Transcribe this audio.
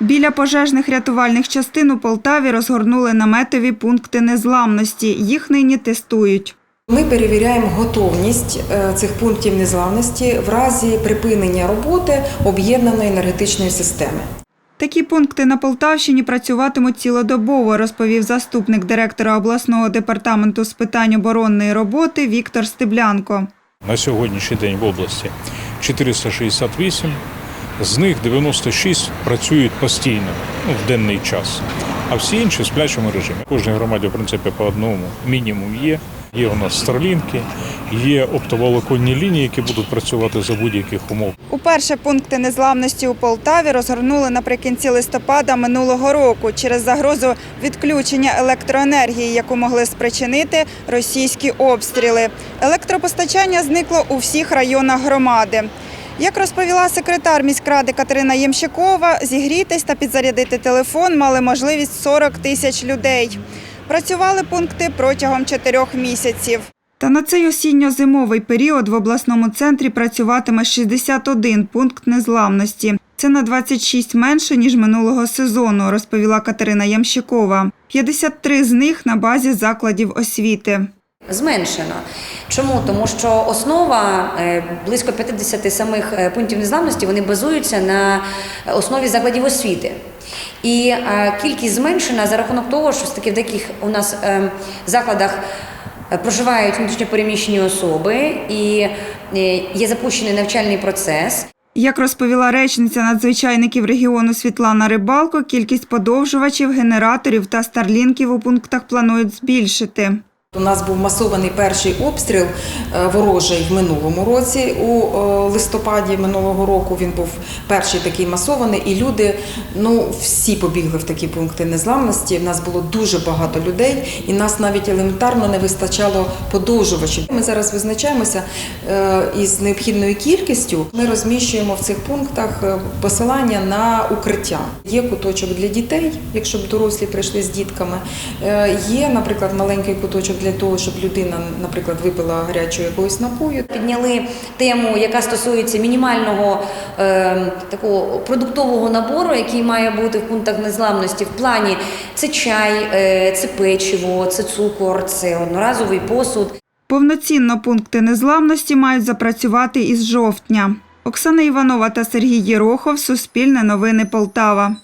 Біля пожежних рятувальних частин у Полтаві розгорнули наметові пункти незламності. Їх нині тестують. Ми перевіряємо готовність е, цих пунктів незламності в разі припинення роботи об'єднаної енергетичної системи. Такі пункти на Полтавщині працюватимуть цілодобово, розповів заступник директора обласного департаменту з питань оборонної роботи Віктор Стеблянко. На сьогоднішній день в області 468, з них 96 працюють постійно ну, в денний час, а всі інші в сплячому режимі. В кожній громаді, в принципі, по одному мінімум є. Є у нас старлінки, є оптоволоконні лінії, які будуть працювати за будь-яких умов. Уперше пункти незламності у Полтаві розгорнули наприкінці листопада минулого року через загрозу відключення електроенергії, яку могли спричинити російські обстріли. Електропостачання зникло у всіх районах громади. Як розповіла секретар міськради Катерина Ємщикова, зігрітись та підзарядити телефон мали можливість 40 тисяч людей. Працювали пункти протягом чотирьох місяців. Та на цей осінньо-зимовий період в обласному центрі працюватиме 61 пункт незламності. Це на 26 менше, ніж минулого сезону, розповіла Катерина Ямщикова. 53 з них на базі закладів освіти. Зменшено. Чому? Тому що основа е, близько 50 самих е, пунктів незламності вони базуються на основі закладів освіти. І е, кількість зменшена за рахунок того, що все-таки в деяких у нас закладах проживають внутрішньопереміщені особи і є запущений навчальний процес. Як розповіла речниця надзвичайників регіону Світлана Рибалко, кількість подовжувачів, генераторів та старлінків у пунктах планують збільшити. У нас був масований перший обстріл е, ворожий в минулому році. У е, листопаді минулого року він був перший такий масований, і люди ну всі побігли в такі пункти незламності. У нас було дуже багато людей, і нас навіть елементарно не вистачало подовжувачів. Ми зараз визначаємося е, із необхідною кількістю. Ми розміщуємо в цих пунктах посилання на укриття. Є куточок для дітей, якщо б дорослі прийшли з дітками. Є, наприклад, маленький куточок для того, щоб людина, наприклад, випила гарячого якогось напою. Підняли тему, яка стосується мінімального е, такого продуктового набору, який має бути в пунктах незламності. В плані це чай, е, це печиво, це цукор, це одноразовий посуд. Повноцінно пункти незламності мають запрацювати із жовтня. Оксана Іванова та Сергій Єрохов. Суспільне новини Полтава.